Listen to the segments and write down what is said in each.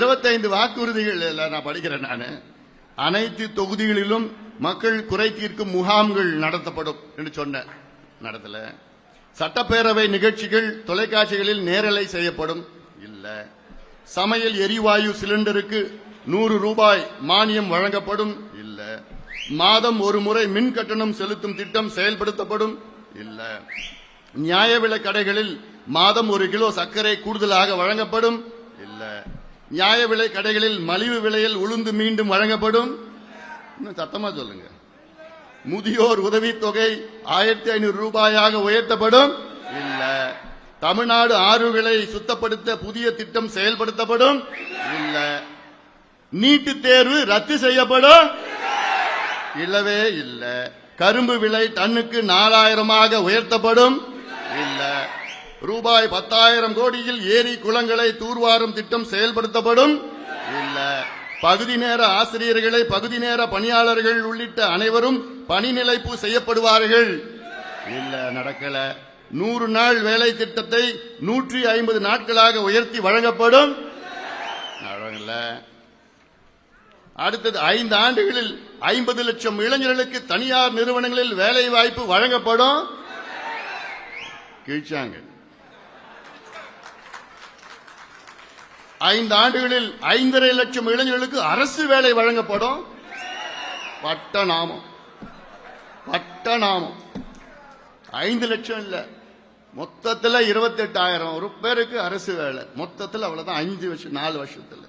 இருபத்தைந்து வாக்குறுதிகள் நான் படிக்கிறேன் நான். அனைத்து தொகுதிகளிலும் மக்கள் குறை தீர்க்கும் முகாம்கள் நடத்தப்படும் என்று சொன்னேன். நடத்தல. சட்டப்பேரவை நிகழ்ச்சிகள் தொலைக்காட்சிகளில் நேரலை செய்யப்படும். இல்ல. சமையல் எரிவாயு சிலிண்டருக்கு நூறு ரூபாய் மானியம் வழங்கப்படும். இல்ல. மாதம் ஒரு முறை மின் கட்டணம் செலுத்தும் திட்டம் செயல்படுத்தப்படும். இல்ல. நியாய விலை கடைகளில் மாதம் ஒரு கிலோ சர்க்கரை கூடுதலாக வழங்கப்படும். நியாய விலை கடைகளில் மலிவு விலையில் உளுந்து மீண்டும் வழங்கப்படும். இன்னும் சத்தமா சொல்லுங்க. முதியோர் உதவித்தொகை ஆயிரத்தி ஐநூறு ரூபாயாக உயர்த்தப்படும். இல்ல. தமிழ்நாடு ஆறுகளை சுத்தப்படுத்த புதிய திட்டம் செயல்படுத்தப்படும். இல்ல. நீட்டு தேர்வு ரத்து செய்யப்படும். இல்லவே இல்ல. கரும்பு விலை டன்னுக்கு நாலாயிரமாக உயர்த்தப்படும். ரூபாய் பத்தாயிரம் கோடியில் ஏரி குளங்களை தூர்வாரும் திட்டம் செயல்படுத்தப்படும்? இல்ல. பகுதி நேர ஆசிரியர்களை பகுதி நேர பணியாளர்கள் உள்ளிட்ட அனைவரும் பணி நிலைப்பு செய்யப்படுவார்கள். இல்ல நடக்கல. நூறு நாள் வேலை திட்டத்தை நூற்றி ஐம்பது நாட்களாக உயர்த்தி வழங்கப்படும்? அடுத்தது ஐந்து ஆண்டுகளில் ஐம்பது லட்சம் இளைஞர்களுக்கு தனியார் நிறுவனங்களில் வேலை வாய்ப்பு வழங்கப்படும்? கீழ்ச்சாங்க ஐந்து ஆண்டுகளில் ஐந்தரை லட்சம் இளைஞர்களுக்கு அரசு வேலை வழங்கப்படும். பட்டநாமம் பட்டநாமம் ஐந்து லட்சம் இல்ல. மொத்தத்தில் இருபத்தி எட்டாயிரம் ஒரு பேருக்கு அரசு வேலை. மொத்தத்தில் அவ்வளவுதான். அஞ்சு வருஷம் நாலு வருஷத்தில்.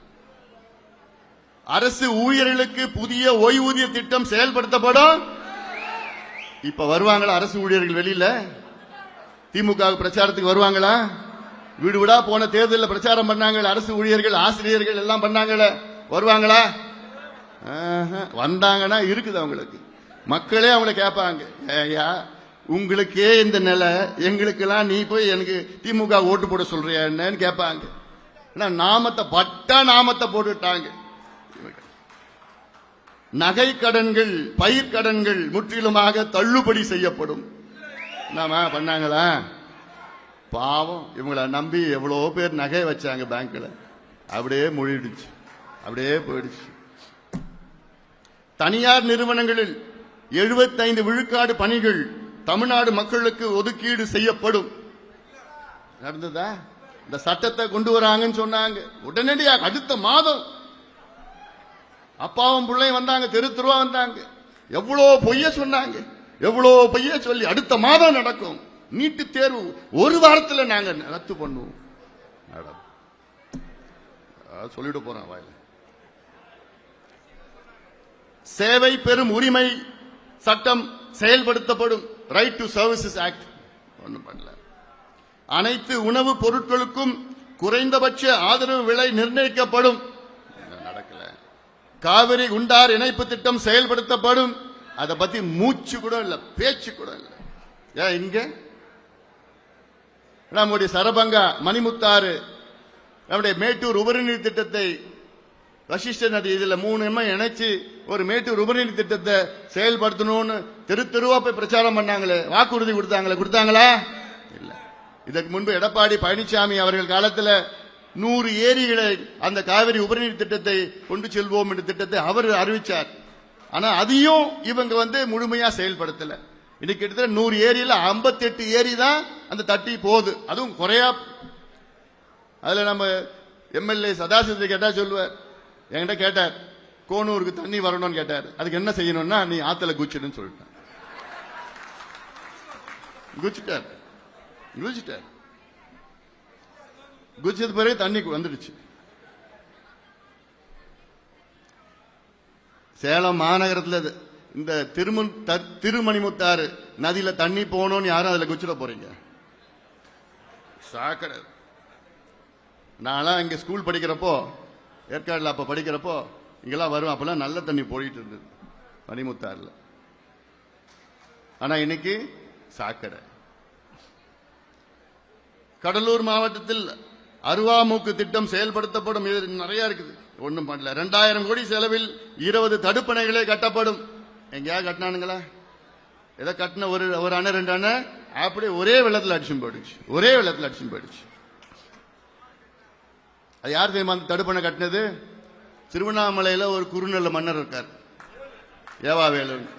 அரசு ஊழியர்களுக்கு புதிய ஓய்வூதிய திட்டம் செயல்படுத்தப்படும். இப்ப வருவாங்களா அரசு ஊழியர்கள் வெளியில? திமுக பிரச்சாரத்துக்கு வருவாங்களா? வீடு வீடா போன தேர்தலில் பிரச்சாரம் பண்ணாங்க அரசு ஊழியர்கள் ஆசிரியர்கள் எல்லாம் பண்ணாங்கள. வருவாங்களா? வந்தாங்கன்னா இருக்குது அவங்களுக்கு. மக்களே அவங்கள கேட்பாங்க ஏயா உங்களுக்கே இந்த நிலை எங்களுக்கெல்லாம் நீ போய் எனக்கு திமுக ஓட்டு போட சொல்றியா என்னன்னு கேட்பாங்க. ஏன்னா நாமத்தை பட்டா நாமத்தை போட்டுட்டாங்க. நகை கடன்கள் பயிர்கடன்கள் முற்றிலுமாக தள்ளுபடி செய்யப்படும். நாம பண்ணாங்களா? பாவம் இவங்களை நம்பி எவ்வளோ பேர் நகை வச்சாங்க பேங்க்ல அப்படியே மொழிடுச்சு அப்படியே போயிடுச்சு. தனியார் நிறுவனங்களில் 75 விழுக்காடு பணிகள் தமிழ்நாடு மக்களுக்கு ஒதுக்கீடு செய்யப்படும். நடந்ததா? இந்த சட்டத்தை கொண்டு வராங்கன்னு சொன்னாங்க. உடனடியாக அடுத்த மாதம் அப்பாவும் பிள்ளையும் வந்தாங்க தெரு தெருவா வந்தாங்க. எவ்வளோ பொய்ய சொன்னாங்க. எவ்வளோ பொய்ய சொல்லி அடுத்த மாதம் நடக்கும். நீட்டு தேர்வு ஒரு வாரத்தில் நாங்க ரத்து பண்ணுவோம். மேடம் சொல்லிட சொல்லிட்டு போறேன் வாயில. சேவை பெறும் உரிமை சட்டம் செயல்படுத்தப்படும் ரைட் டு சர்வீசஸ் ஆக்ட் ஒன்றும் பண்ணல. அனைத்து உணவுப் பொருட்களுக்கும் குறைந்தபட்ச ஆதரவு விலை நிர்ணயிக்கப்படும். நடக்கல. காவிரி குண்டார் இணைப்பு திட்டம் செயல்படுத்தப்படும். அதை பத்தி மூச்சு கூட இல்லை பேச்சு கூட இல்லை. ஏன் இங்கே? நம்முடைய சரபங்கா மணிமுத்தாறு நம்முடைய மேட்டூர் உபரிநீர் திட்டத்தை வசிஷ்ட நதி இதில் மூணு எம்ம இணைச்சு ஒரு மேட்டூர் உபரிநீர் திட்டத்தை செயல்படுத்தணும்னு தெரு தெருவா போய் பிரச்சாரம் பண்ணாங்களே வாக்குறுதி கொடுத்தாங்களே கொடுத்தாங்களா? இல்ல. இதற்கு முன்பு எடப்பாடி பழனிசாமி அவர்கள் காலத்தில் நூறு ஏரிகளை அந்த காவிரி உபரிநீர் திட்டத்தை கொண்டு செல்வோம் என்ற திட்டத்தை அவர் அறிவிச்சார். ஆனால் அதையும் இவங்க வந்து முழுமையாக செயல்படுத்தலை. இன்னைக்கு கிட்டத்தட்ட நூறு ஏரியில் ஐம்பத்தி எட்டு ஏரி தான் அந்த தட்டி போகுது. அதுவும் குறையா. அதுல நம்ம எம்எல்ஏ சதாசிவத்தை கேட்டா சொல்லுவார்? என்கிட்ட கேட்டார் கோனூருக்கு தண்ணி வரணும்னு கேட்டார். அதுக்கு என்ன செய்யணும்னா நீ ஆத்துல குச்சிடுன்னு சொல்லிட்டான் குச்சிட்டார். குச்சிட்டார். குச்சது பிறகு தண்ணி வந்துடுச்சு. சேலம் மாநகரத்தில் இந்த திருமண் த- திருமணிமுத்தாறு நதியில தண்ணி போகணும்னு யாரும் அதுல குச்சிட போறீங்க? சாக்கடை. நான்லாம் இங்க ஸ்கூல் படிக்கிறப்போ ஏற்காடுல அப்ப படிக்கிறப்போ இங்கெல்லாம் வரும். அப்பெல்லாம் நல்ல தண்ணி போயிட்டு இருந்தது மணிமுத்தாறுல. ஆனா இன்னைக்கு சாக்கடை. கடலூர் மாவட்டத்தில் அருவாமூக்கு திட்டம் செயல்படுத்தப்படும். இது நிறைய இருக்குது. ஒண்ணும் பண்ணல. ரெண்டாயிரம் கோடி செலவில் இருபது தடுப்பணைகளே கட்டப்படும். எங்கேயா கட்டினானுங்களா? ஏதோ கட்டின ஒரு ஒரு அணை ரெண்டு அணை அப்படியே ஒரே வெள்ளத்தில் அடிச்சும் போயிடுச்சு. ஒரே வெள்ளத்தில் அடிச்சும் போயிடுச்சு. அது யார் தெரியுமா அந்த தடுப்பணை கட்டினது? திருவண்ணாமலையில் ஒரு குறுநெல்ல மன்னர் இருக்கார். ஏவாவேலு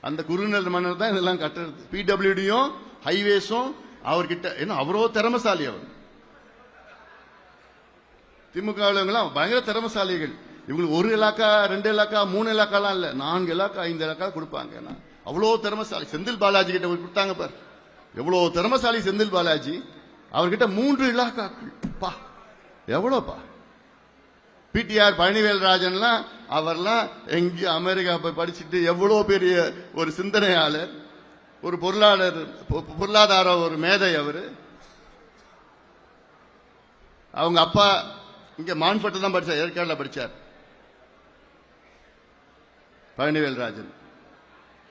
அந்த குறுநெல் மன்னர் தான் இதெல்லாம் கட்டுறது. பிடபிள்யூடியும் ஹைவேஸும் அவர்கிட்ட ஏன்னா அவரோ திறமசாலி அவர். திமுக எல்லாம் பயங்கர திறமசாலிகள். இவங்களுக்கு ஒரு இலாக்கா ரெண்டு இலாக்கா மூணு இலாக்காலாம் இல்லை. நான்கு இலாக்கா ஐந்து இலாக்கா கொடுப்பாங்க. ஏன்னா அவ்வளோ திறமசாலி. செந்தில் பாலாஜி கிட்ட கொடுத்தாங்க பார். எவ்வளோ திறமசாலி செந்தில் பாலாஜி. அவர்கிட்ட மூன்று இலாக்காக்கள். பா எவ்வளோப்பா? பிடிஆர் பழனிவேல் ராஜன்லாம் அவர்லாம் எங்கே அமெரிக்கா போய் படிச்சுட்டு எவ்வளோ பெரிய ஒரு சிந்தனையாளர் ஒரு பொருளாளர் பொ- பொருளாதார ஒரு மேதை அவர். அவங்க அப்பா இங்கே மான்பட்டு தான் படிச்சார் ஏற்காடில் படிச்சார். பழனிவேல்ராஜன்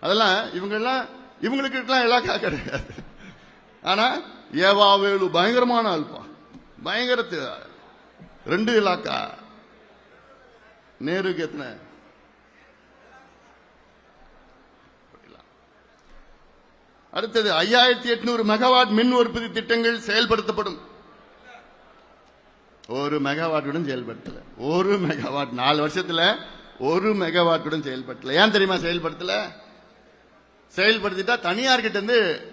அதெல்லாம் இவங்கெல்லாம் இவங்களுக்கு இருக்கலாம் இலாக்கா கிடையாது. ஆனா ஏவாவேலு பயங்கரமான அல்பா பயங்கரத்து ரெண்டு இலாக்கா. நேருக்கு எத்தனை? அடுத்தது ஐயாயிரத்தி எட்நூறு மெகாவாட் மின் உற்பத்தி திட்டங்கள் செயல்படுத்தப்படும். ஒரு மெகாவாட் செயல்படுத்தல. ஒரு மெகாவாட். நாலு வருஷத்துல ஒரு மெகாவாட் கூட செயல்படுத்தல ஏன் தெரியுமா செயல்படுத்தல? செயல்படுத்திட்டா தனியார்கிட்ட இருந்து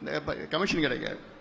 இந்த ப- கமிஷன் கிடைக்காது.